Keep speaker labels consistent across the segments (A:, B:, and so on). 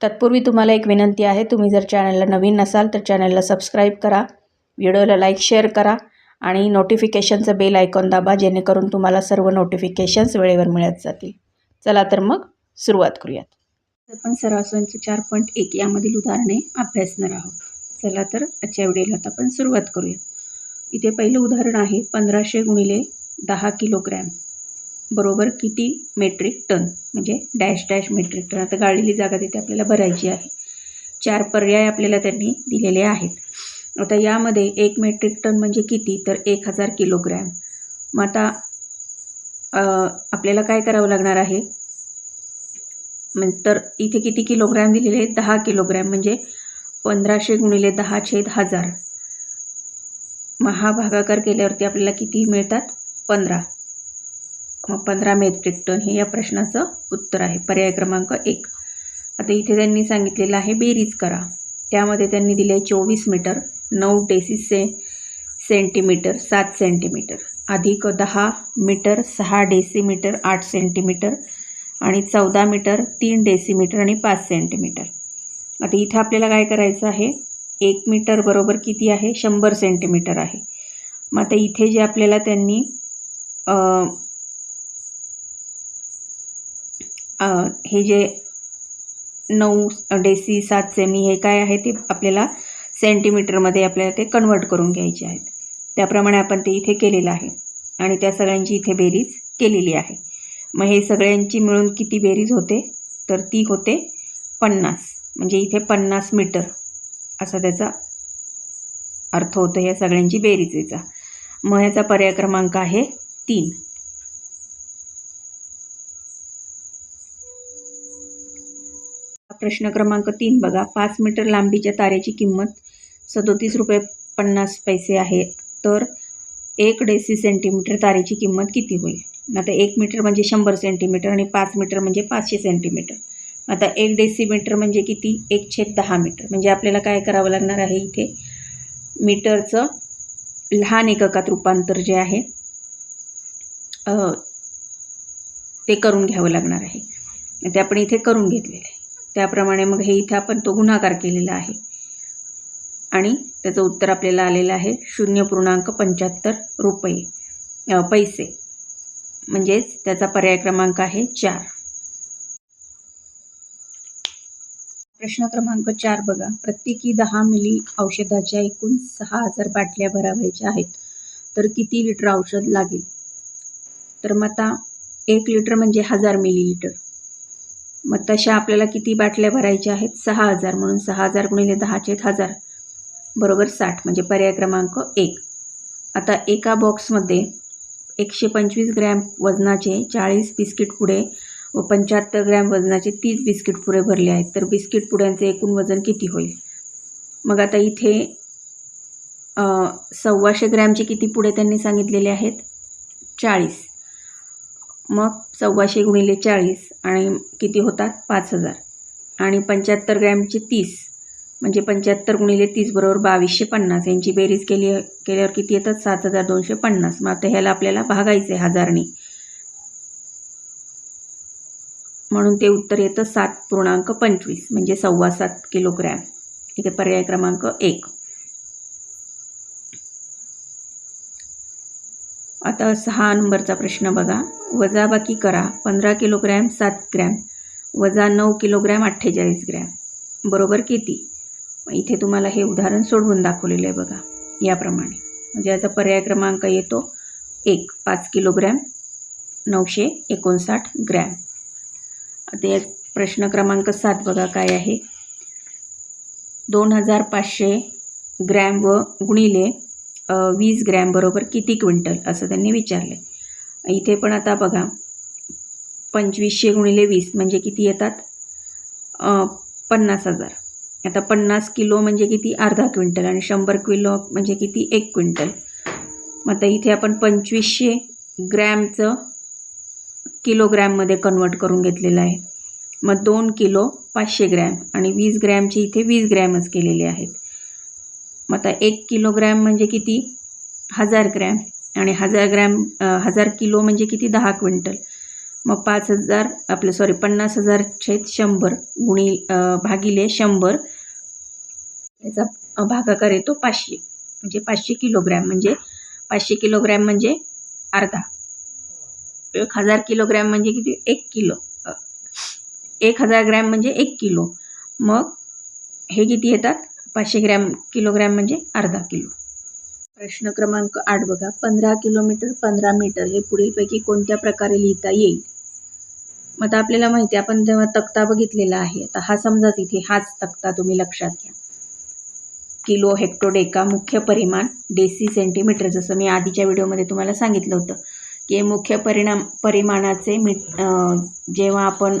A: तत्पूर्वी तुम्हाला एक विनंती आहे तुम्ही जर चॅनलला नवीन नसाल तर चॅनलला सबस्क्राईब करा व्हिडिओला लाईक शेअर करा आणि नोटिफिकेशनचं बेल आयकॉन दाबा जेणेकरून तुम्हाला सर्व नोटिफिकेशन्स वेळेवर मिळत जातील. चला तर मग सुरुवात करूयात. आपण सरासरीचं चार पॉईंट एक यामधील उदाहरणे अभ्यासणार आहोत. चला तर आजच्या व्हिडिओला आपण सुरुवात करूया इथे पहिलं उदाहरण आहे पंधराशे गुणिले दहा किलोग्रॅम. बरोबर किती मेट्रिक टन म्हणजे डॅश डॅश मेट्रिक टन आता गाडीली जागा तिथे आपल्याला भरायची आहे. चार पर्याय आपल्याला त्यांनी दिलेले आहेत. आता यामध्ये एक मेट्रिक टन म्हणजे किती? तर एक हजार किलोग्रॅम मग आता आपल्याला काय करावं लागणार आहे? तर इथे किती किलोग्रॅम दिलेले आहेत? दहा किलोग्रॅम म्हणजे पंधराशे गुणिले दहा छेद हजार. मग हा भागाकार केल्यावरती आपल्याला किती मिळतात? पंधरा. मग पंधरा मेट्रिक टन हे या प्रश्नाचं उत्तर आहे. पर्याय क्रमांक एक. आता इथे त्यांनी सांगितलेलं आहे बेरीज करा. त्यामध्ये त्यांनी दिले आहे चोवीस मीटर नऊ डेसिस से सेंटीमीटर सात सेंटीमीटर. अधिक दहा मीटर सहा डेसीमीटर आठ सेंटीमीटर आणि चौदा मीटर तीन डेसीमीटर आणि पाच सेंटीमीटर. आता इथं आपल्याला काय करायचं आहे? एक मीटर बरोबर किती आहे? शंभर सेंटीमीटर आहे. मग आता इथे जे आपल्याला त्यांनी हे जे नऊ डेसी सात सेमी हे काय आहे ते आपल्याला सेंटीमीटरमध्ये आपल्याला ते कन्वर्ट करून घ्यायचे आहेत. त्याप्रमाणे आपण ते इथे केलेलं आहे. आणि त्या सगळ्यांची इथे बेरीज केलेली आहे. मग हे सगळ्यांची मिळून किती बेरीज होते? तर ती होते पन्नास. म्हणजे इथे पन्नास मीटर असा त्याचा अर्थ होतो या सगळ्यांची बेरीजेचा मग ह्याचा पर्याय क्रमांक आहे तीन. प्रश्न क्रमांक तीन बघा. पाच मीटर लांबीच्या तारेची किंमत सदोतीस रुपये पन्नास पैसे आहे. तर एक डेसी सेंटीमीटर तारेची किंमत किती होईल? आता एक मीटर म्हणजे शंभर सेंटीमीटर आणि पाच मीटर म्हणजे पाचशे सेंटीमीटर. आता एक डेसिमीटर म्हणजे किती? एक छेद दहा मीटर. म्हणजे आपल्याला काय करावं लागणार आहे इथे? मीटरचं लहान एककात रूपांतर जे आहे ते करून घ्यावं लागणार आहे. ते आपण इथे करून घेतलेलं आहे. त्याप्रमाणे मग हे इथे आपण तो गुणाकार केलेला आहे. आणि त्याचं उत्तर आपल्याला आलेलं आहे शून्य पूर्णांक पंच्याहत्तर रुपये पैसे. म्हणजेच त्याचा पर्याय क्रमांक आहे चार. प्रश्न क्रमांक चार बघा. प्रत्येकी दहा मिली औषधाच्या एकूण सहा हजार बाटल्या भरावायच्या आहेत. तर किती लिटर औषध लागेल? तर मग आता एक लिटर म्हणजे हजार मिलीलिटर. मग तशा आपल्याला किती बाटल्या भरायच्या आहेत? सहा हजार म्हणून सहा हजार गुणिले दहाचे हजार. बरोबर साठ म्हणजे पर्याय क्रमांक एक. आता एका बॉक्समध्ये एकशे पंचवीस ग्रॅम वजनाचे चाळीस बिस्किट पुडे व पंच्याहत्तर ग्रॅम वजनाचे तीस बिस्किट पुडे भरले आहेत. तर बिस्किट पुड्यांचे एकूण वजन किती होईल? मग आता इथे सव्वाशे ग्रॅमचे किती पुडे त्यांनी सांगितलेले आहेत? चाळीस. मग सव्वाशे गुणिले चाळीस आणि किती होतात? पाच हजार. आणि पंच्याहत्तर ग्रॅमचे तीस म्हणजे पंच्याहत्तर गुणिले तीस बरोबर बावीसशे पन्नास. यांची बेरीज केली केल्यावर किती येतात? सात हजार दोनशे पन्नास. मग आता ह्याला आपल्याला भागायचं आहे हजारनी. म्हणून ते उत्तर येतं सात पूर्णांक पंचवीस म्हणजे सव्वा सात किलोग्रॅम. इथे पर्याय क्रमांक एक. आता सहा नंबरचा प्रश्न बघा. वजाबाकी करा. पंधरा किलोग्रॅम सात ग्रॅम. वजा नऊ किलोग्रॅम अठ्ठेचाळीस ग्रॅम. बरोबर किती? इथे तुम्हाला हे उदाहरण सोडवून दाखवलेलं आहे बघा. याप्रमाणे. म्हणजे याचा पर्याय क्रमांक येतो एक पाच किलोग्रॅम नऊशे एकोणसाठ ग्रॅम. आता या प्रश्न क्रमांक सात बघा काय आहे. दोन हजार पाचशे ग्रॅम व गुणिले वीस ग्रॅमबरोबर किती क्विंटल असं त्यांनी विचारले इथे पण आता बघा पंचवीसशे गुणिले वीस म्हणजे किती येतात? पन्नास हजार. आता पन्नास किलो म्हणजे किती? अर्धा क्विंटल आणि शंभर किलो म्हणजे किती? एक क्विंटल. मग आता इथे आपण पंचवीसशे ग्रॅमचं किलोग्रॅममध्ये कन्वर्ट करून घेतलेलं आहे. मग दोन किलो पाचशे ग्रॅम आणि वीस ग्रॅमचे इथे वीस ग्रॅमच केलेले आहेत. मग आता एक किलोग्रॅम म्हणजे किती? हजार ग्रॅम. आणि हजार ग्रॅम हजार किलो म्हणजे किती? दहा क्विंटल. मग पाच हजार आपलं सॉरी पन्नास हजार छेद शंभर गुणी भागिले शंभर. याचा भागाकार येतो पाचशे. म्हणजे पाचशे किलोग्रॅम म्हणजे पाचशे किलोग्रॅम म्हणजे अर्धा. एक हजार किलोग्रॅम म्हणजे किती? एक किलो. एक हजार ग्रॅम म्हणजे एक किलो. मग हे किती येतात? पाचशे ग्रॅम किलोग्रॅम म्हणजे अर्धा किलो. प्रश्न क्रमांक आठ बघा. पंधरा किलोमीटर पंधरा मीटर हे पुढीलपैकी कोणत्या प्रकारे लिहिता येईल? मग आता आपल्याला माहिती आहे आपण जेव्हा तक्ता बघितलेला आहे आता हा समजाच इथे हाच तक्ता तुम्ही लक्षात घ्या. किलो हेक्टोडेका मुख्य परिमाण डेसी सेंटीमीटर. जसं मी आधीच्या व्हिडिओमध्ये तुम्हाला सांगितलं होतं की मुख्य परिणाम परिमाणाचे मी जेव्हा आपण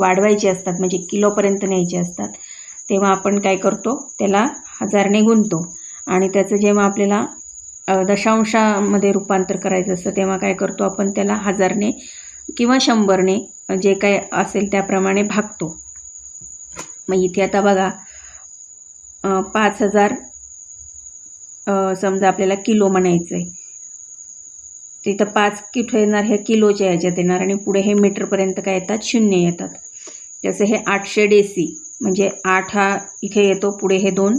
A: वाढवायचे असतात म्हणजे किलोपर्यंत न्यायचे असतात तेव्हा आपण काय करतो? त्याला हजारने गुंतो आणि त्याचं जेव्हा आपल्याला दशांशामध्ये रूपांतर करायचं असतं तेव्हा काय करतो आपण? त्याला हजारने किंवा शंभरने जे काय असेल त्याप्रमाणे भागतो. मग इथे आता बघा पाच हजार समजा आपल्याला किलो म्हणायचं आहे तिथं पाच किठं येणार हे किलोच्या ह्याच्यात येणार आणि पुढे हे मीटरपर्यंत काय येतात? शून्य येतात. त्याचं हे आठशे डेसी. म्हणजे आठ हा इथे येतो पुढे हे दोन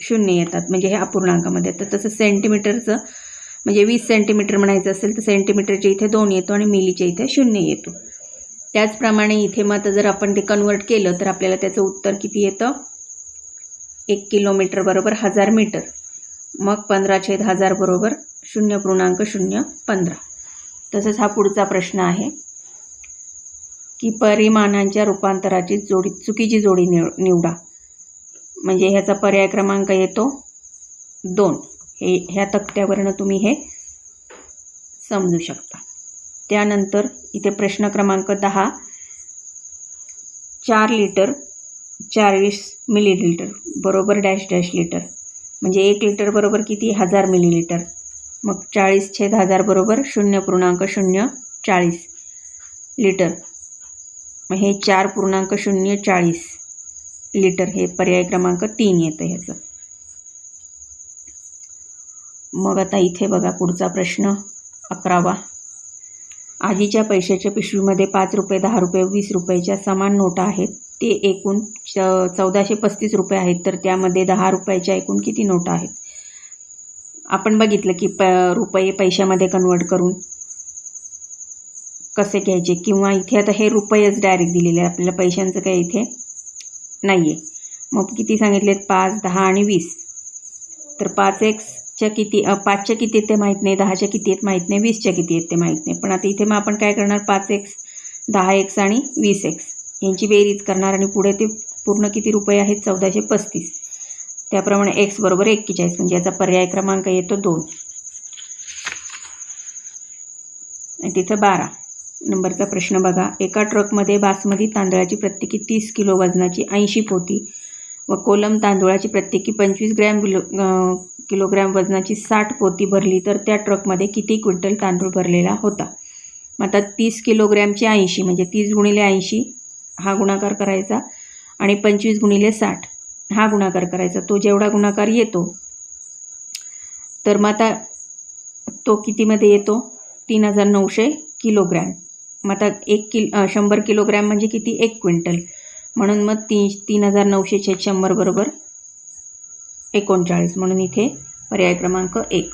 A: शून्य येतात. म्हणजे हे अपूर्णांकामध्ये तर तसं सेंटीमीटरचं म्हणजे वीस सेंटीमीटर म्हणायचं असेल तर सेंटीमीटरच्या इथे दोन येतो आणि मिलीच्या इथे शून्य येतो. त्याचप्रमाणे इथे मग आता जर आपण ते कन्वर्ट केलं तर आपल्याला त्याचं उत्तर किती येतं? एक किलोमीटर बरोबर हजार मीटर मग पंधरा छेद हजार बरोबर शून्य पूर्णांक शून्य पंधरा. तसंच हा पुढचा प्रश्न आहे. की परिमाणांच्या रूपांतराची जोडी चुकीची जोडी निव निवडा. म्हणजे ह्याचा पर्याय क्रमांक येतो दोन. हे ह्या तक्त्यावरनं तुम्ही हे समजू शकता. त्यानंतर इथे प्रश्न क्रमांक दहा. चार लिटर चाळीस मिलीलिटर बरोबर डॅश डॅश लिटर. म्हणजे एक लिटर बरोबर किती? हजार मिलीलिटर. मग चाळीस छेद हजार बरोबर शून्य पूर्णांक शून्य चाळीस लिटर. मग हे चार पूर्णांक शून्य चाळीस लिटर हे पर्याय क्रमांक तीन येतं ह्याचं. मग आता इथे बघा पुढचा प्रश्न अकरावा. आधीच्या पैशाच्या पिशवीमध्ये पाच रुपये दहा रुपये वीस रुपयाच्या समान नोटा आहेत. ते एकूण च चौदाशे पस्तीस रुपये आहेत तर त्यामध्ये दहा रुपयाच्या एकूण किती नोटा आहेत? आपण बघितलं की प रुपये पैशामध्ये कन्वर्ट करून कसे घ्यायचे? किंवा इथे आता हे रुपयेच डायरेक्ट दिलेले आहे आपल्याला पैशांचं काही इथे नाही आहे मग किती सांगितलेत? पाच दहा आणि वीस. तर पाच एक्सच्या किती पाचच्या किती आहेत ते माहीत नाही. दहाच्या किती आहेत माहीत नाही. वीसच्या किती आहेत ते माहीत नाही. पण आता इथे मग आपण काय करणार? पाच एक्स दहा एक्स आणि वीस एक्स यांची बेरीज करणार आणि पुढे ते पूर्ण किती रुपये आहेत? चौदाशे पस्तीस. त्याप्रमाणे एक्स बरोबर एक्केचाळीस. म्हणजे याचा पर्याय क्रमांक येतो दोन. आणि तिथं बारा. नंबरचा प्रश्न बघा. एका ट्रकमध्ये बासमती तांदळाची प्रत्येकी तीस किलो वजनाची ऐंशी पोती व कोलम तांदूळाची प्रत्येकी पंचवीस ग्रॅम किलो किलोग्रॅम वजनाची साठ पोती भरली तर त्या ट्रकमध्ये किती क्विंटल तांदूळ भरलेला होता? मग आता तीस किलोग्रॅमची ऐंशी म्हणजे तीस गुणिले ऐंशी हा गुणाकार करायचा आणि पंचवीस गुणिले साठ हा गुणाकार करायचा. तो जेवढा गुणाकार येतो तर मग आता तो कितीमध्ये येतो? तीन हजार नऊशे किलोग्रॅम. मग आता एक किल शंभर किलोग्रॅम म्हणजे किती? एक क्विंटल. म्हणून मग तीन तीन हजार नऊशे छे शंभर बरोबर एकोणचाळीस. म्हणून इथे पर्याय क्रमांक एक.